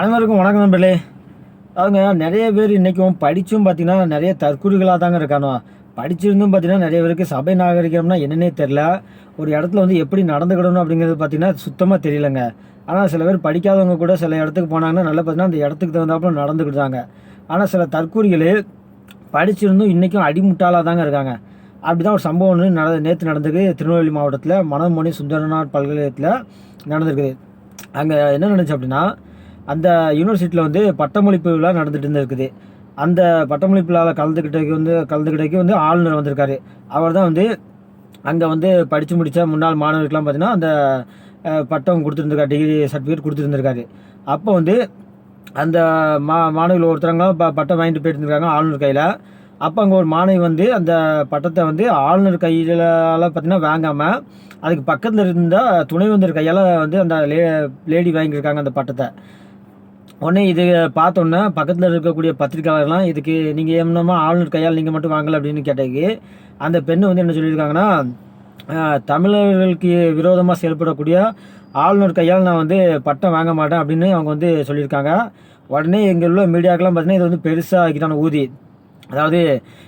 அனைவருக்கும் வணக்கம் நண்பர்களே. அவங்க நிறைய பேர் இன்றைக்கும் படித்தும் பார்த்தீங்கன்னா நிறைய தற்கூறுகளாக தாங்க இருக்கானோ படிச்சிருந்தும் பார்த்தீங்கன்னா நிறைய பேருக்கு சபை நாகரிகம்னா என்னன்னே தெரில ஒரு இடத்துல வந்து எப்படி நடந்துக்கிடணும் அப்படிங்கிறது பார்த்தீங்கன்னா சுத்தமாக தெரியலங்க. ஆனால் சில பேர் படிக்காதவங்க கூட சில இடத்துக்கு போனாங்கன்னா நல்லா பார்த்தீங்கன்னா அந்த இடத்துக்கு தகுந்தாப்புல நடந்துக்கிட்டாங்க ஆனால் சில தற்கூறிகள் படிச்சிருந்தும் இன்றைக்கும் அடிமுட்டாளாக தாங்க இருக்காங்க. அப்படி தான் ஒரு சம்பவம் ஒன்று நட நேற்று நடந்திருக்கு. திருநெல்வேலி மாவட்டத்தில் மனோன்மணி சுந்தரநாத் பல்கலைக்கழகத்தில் நடந்திருக்குது. அங்கே என்ன நடந்துச்சு அப்படின்னா அந்த யூனிவர்சிட்டியில் வந்து பட்டமளிப்பு விழா நடந்துகிட்டு இருந்திருக்குது. அந்த பட்டமளிப்பு விழாவில் கலந்துக்கிட்டக்கு வந்து கலந்துக்கிட்டக்கு வந்து ஆளுநர் வந்திருக்காரு. அவர் தான் வந்து அங்கே வந்து படித்து முடித்த முன்னாள் மாணவர்களுக்கெலாம் பார்த்தீங்கன்னா அந்த பட்டம் கொடுத்துருந்துருக்காரு டிகிரி சர்டிஃபிகேட் கொடுத்துருந்துருக்காரு. அப்போ வந்து அந்த மா மாணவிகள் ஒருத்தரங்க ப பட்டம் வாங்கிட்டு போயிட்டு இருந்திருக்காங்க ஆளுநர் கையில். அப்போ அங்கே ஒரு மாணவி வந்து அந்த பட்டத்தை வந்து ஆளுநர் கையில் பார்த்தீங்கன்னா வாங்காமல் அதுக்கு பக்கத்தில் இருந்த துணைவேந்தர் கையால் வந்து அந்த லே லேடி வாங்கியிருக்காங்க அந்த பட்டத்தை. உடனே இது பார்த்தோன்னா பக்கத்தில் இருக்கக்கூடிய பத்திரிக்கையாளர்லாம் இதுக்கு நீங்கள் என்னமா ஆளுநர் கையால் நீங்கள் மட்டும் வாங்கல அப்படின்னு கேட்டதுக்கு அந்த பெண்ணு வந்து என்ன சொல்லியிருக்காங்கன்னா தமிழர்களுக்கு விரோதமாக செயல்படக்கூடிய ஆளுநர் கையால் நான் வந்து பட்டம் வாங்க மாட்டேன் அப்படின்னு அவங்க வந்து சொல்லியிருக்காங்க. உடனே இங்கே உள்ள மீடியாக்கெல்லாம் பார்த்தீங்கன்னா இது வந்து பெருசாக ஆக்கிட்டான ஊதி. அதாவது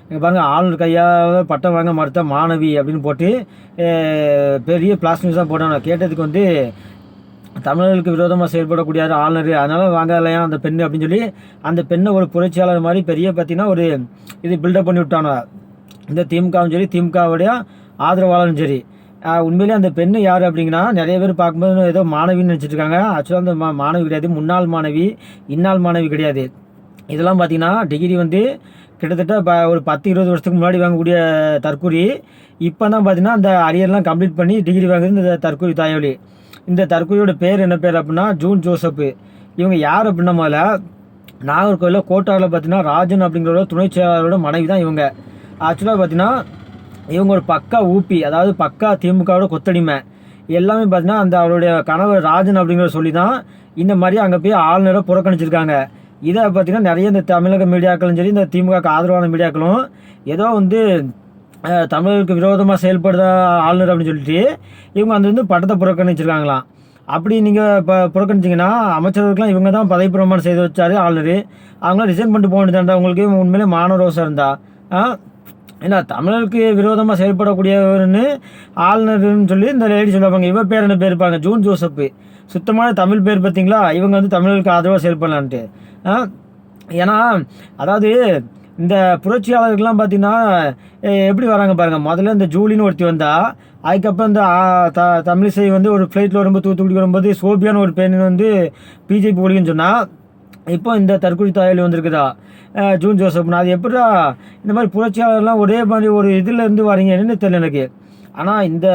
இங்கே பாருங்கள் ஆளுநர் கையால் பட்டம் வாங்க மறுத்த மாணவி அப்படின்னு போட்டு பெரிய பிளாஸ் நியூஸாக போட்டாங்க. கேட்டதுக்கு வந்து தமிழர்களுக்கு விரோதமாக செயல்படக்கூடிய ஆளுநர் அதனால் வாங்கலையா அந்த பெண்ணு அப்படின்னு சொல்லி அந்த பெண்ணை ஒரு புரட்சியாளர் மாதிரி பெரிய பார்த்தீங்கன்னா ஒரு இது பில்டப் பண்ணி விட்டானோ இந்த திமுகவும் சரி திமுகவுடைய ஆதரவாளரும் சரி. உண்மையிலேயே உண்மையிலே அந்த பெண்ணு யார் அப்படிங்கன்னா நிறைய பேர் பார்க்கும்போது ஏதோ மாணவின்னு நினச்சிட்டு இருக்காங்க. ஆக்சுவலாக அந்த மா மாணவி கிடையாது முன்னாள் மாணவி இன்னாள் மாணவி கிடையாது. இதெல்லாம் பார்த்தீங்கன்னா டிகிரி வந்து கிட்டத்தட்ட ப- ஒரு பத்து இருபது வருஷத்துக்கு முன்னாடி வாங்கக்கூடிய தற்கூரி. இப்போ தான் பார்த்தீங்கன்னா அந்த அரியர்லாம் கம்ப்ளீட் பண்ணி டிகிரி வாங்குறது இந்த தற்கூரி தாயொலி இந்த தற்கொலையோட பேர் என்ன பேர் அப்படின்னா ஜூன் ஜோசப்பு. இவங்க யார் அப்படின்னா முதல்ல கோட்டாரில் பார்த்தீங்கன்னா ராஜன் அப்படிங்கிறோட துணை செயலாளரோட மனைவி தான் இவங்க ஆக்சுவலாக பார்த்தீங்கன்னா இவங்க ஒரு பக்கா ஊப்பி அதாவது பக்கா திமுகவோட கொத்தடிமை. எல்லாமே பார்த்தீங்கன்னா அந்த அவருடைய கணவர் ராஜன் அப்படிங்கிற சொல்லி தான் இந்த மாதிரி அங்கே போய் ஆளுநரை புறக்கணிச்சிருக்காங்க. இதை பார்த்தீங்கன்னா நிறைய இந்த தமிழக மீடியாக்களும் சரி இந்த திமுக ஆதரவான மீடியாக்களும் ஏதோ வந்து தமிழுக்கு விரோதமாக செயல்படுத ஆளுநர் அப்படின்னு சொல்லிட்டு இவங்க அந்த வந்து பட்டத்தை புறக்கணிச்சிருக்காங்களாம். அப்படி நீங்கள் இப்போ புறக்கணிச்சிங்கன்னா அமைச்சர்களுக்கெல்லாம் இவங்க தான் பதவி பிரமாணம் செய்து வச்சாரு ஆளுநர். அவங்களாம் ரிசைன் பண்ணிட்டு போக வேண்டியதாண்டா உங்களுக்கு உண்மையிலே மானரோசம் இருந்தா. ஆ? ஏன்னா தமிழருக்கு விரோதமாக செயல்படக்கூடியவர்னு ஆளுநர்னு சொல்லி இந்த லேடி சொல்லுவாங்க. இவ பேர் என்ன பேர் இருப்பாங்க ஜூன் ஜோசப்பு. சுத்தமான தமிழ் பேர் பார்த்தீங்களா? இவங்க வந்து தமிழருக்கு ஆதரவாக செயல்படலான்ட்டு. ஆ? ஏன்னா அதாவது இந்த புரட்சியாளர்கள்லாம் பார்த்தீங்கன்னா எப்படி வராங்க பாருங்கள் முதல்ல இந்த ஜூலின்னு ஒருத்தி வந்தா அதுக்கப்புறம் இந்த த தமிழிசை வந்து ஒரு ஃப்ளைட்டில் வரும்போது தூத்துக்குடி வரும்போது சோபியான்னு ஒரு பெண் வந்து பிஜேபி ஒழிக்குன்னு சொன்னால் இப்போ இந்த தற்கொலை தாயலி வந்திருக்குதா? ஜூன் ஜோசப்னா. அது எப்படிடா இந்த மாதிரி புரட்சியாளர்லாம் ஒரே மாதிரி ஒரு இதுலேருந்து வரீங்க? என்னன்னு தெரியல எனக்கு. ஆனால் இந்த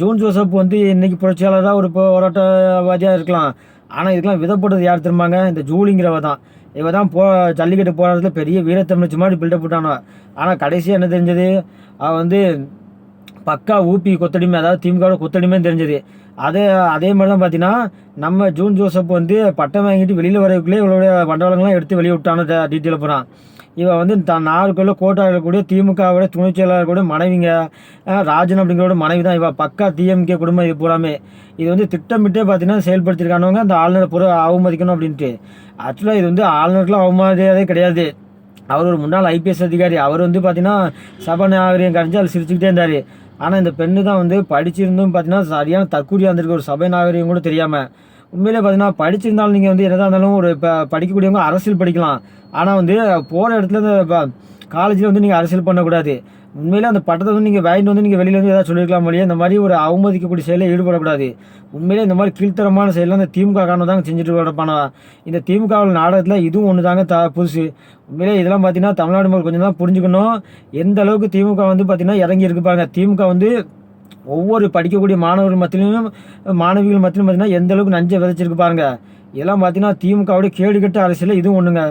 ஜூன் ஜோசப் வந்து இன்னைக்கு புரட்சியாளராக ஒரு போராட்டவாதியாக இருக்கலாம். ஆனால் இதுக்கெல்லாம் விதப்பட்டது யார் திரும்பாங்க இந்த ஜூலிங்கிறவ தான். இவன் தான் போ ஜல்லிக்கட்டு போராட்டத்தில் பெரிய வீரத்தமிழ்ச்சி மாதிரி பில்டப் போட்டானோ ஆனால் கடைசியாக என்ன தெரிஞ்சது அவன் வந்து பக்கா ஊபி கொத்தடிமை அதாவது திமுகவோட கொத்தடிமைன்னு தெரிஞ்சது அதே அதே மாதிரி தான் பார்த்தீங்கன்னா நம்ம ஜூன் ஜோசப் வந்து பட்டம் வாங்கிட்டு வெளியில் வரக்குள்ளே இவளுடைய வண்டவாளங்கள்லாம் எடுத்து வெளியே விட்டான டீட்டெயில் போகிறான் இவன் வந்து தான் நாகர்கோவில் கோட்டாவில் கூட திமுகவோட துணை செயலாளர் கூட மனைவிங்க ராஜன் அப்படிங்கிறோட மனைவி தான். இவள் பக்கா டிஎம்கே குடும்பம் இது பூராமே. இது வந்து திட்டமிட்டே பார்த்தீங்கன்னா செயல்படுத்திருக்கானவங்க அந்த ஆளுநரை பூரா அவமதிக்கணும் அப்படின்ட்டு. ஆக்சுவலாக இது வந்து ஆளுநருக்குலாம் அவமதியாதே கிடையாது. அவர் ஒரு முன்னாள் ஐபிஎஸ் அதிகாரி. அவர் வந்து பார்த்தீங்கன்னா சபாநாயகரையும் கரைஞ்சி அதில் சிரிச்சுக்கிட்டே இருந்தார். ஆனால் இந்த பெண்ணு தான் வந்து படிச்சிருந்தும் பார்த்தீங்கன்னா சரியான தற்கூரியாக இருந்திருக்கு ஒரு சபை நாகரிகம் கூட தெரியாமல் உண்மையிலே பார்த்தீங்கன்னா படிச்சிருந்தாலும் நீங்கள் வந்து எதாக இருந்தாலும் ஒரு இப்போ படிக்கக்கூடியவங்க அரசியல் படிக்கலாம். ஆனால் வந்து போகிற இடத்துல இந்த காலேஜில் வந்து நீங்கள் அரசியல் பண்ணக்கூடாது. உண்மையிலே அந்த பட்டத்தை வந்து நீங்கள் வாங்கிட்டு வந்து நீங்கள் வெளியிலேருந்து வந்து ஏதாவது சொல்லியிருக்கலாம் மொழியே இந்த மாதிரி ஒரு அவமதிக்கக்கூடிய செயலில் ஈடுபடக்கூடாது. உண்மையிலே இந்த மாதிரி கீழ்த்தரமான செயலில் இந்த திமுக காரணம் தாங்க செஞ்சுட்டு கிடப்பானா. இந்த திமுகவில் நாடகத்தில் இதுவும் ஒன்று தாங்க த புதுசு. உண்மையிலே இதெல்லாம் பார்த்தீங்கன்னா தமிழ்நாடு மக்கள் கொஞ்சம் தான் புரிஞ்சுக்கணும். எந்த அளவுக்கு திமுக வந்து பார்த்தீங்கன்னா இறங்கி இருக்கு பாருங்க. திமுக வந்து ஒவ்வொரு படிக்கக்கூடிய மாணவர்கள் மத்தியிலும் மாணவிகள் மத்தியிலும் பார்த்தீங்கன்னா எந்த அளவுக்கு நஞ்சை விதைச்சிருக்கு பாருங்க. இதெல்லாம் பார்த்தீங்கன்னா திமுகவுடைய கேடுகட்ட அரசியல் இதுவும் ஒன்றுங்க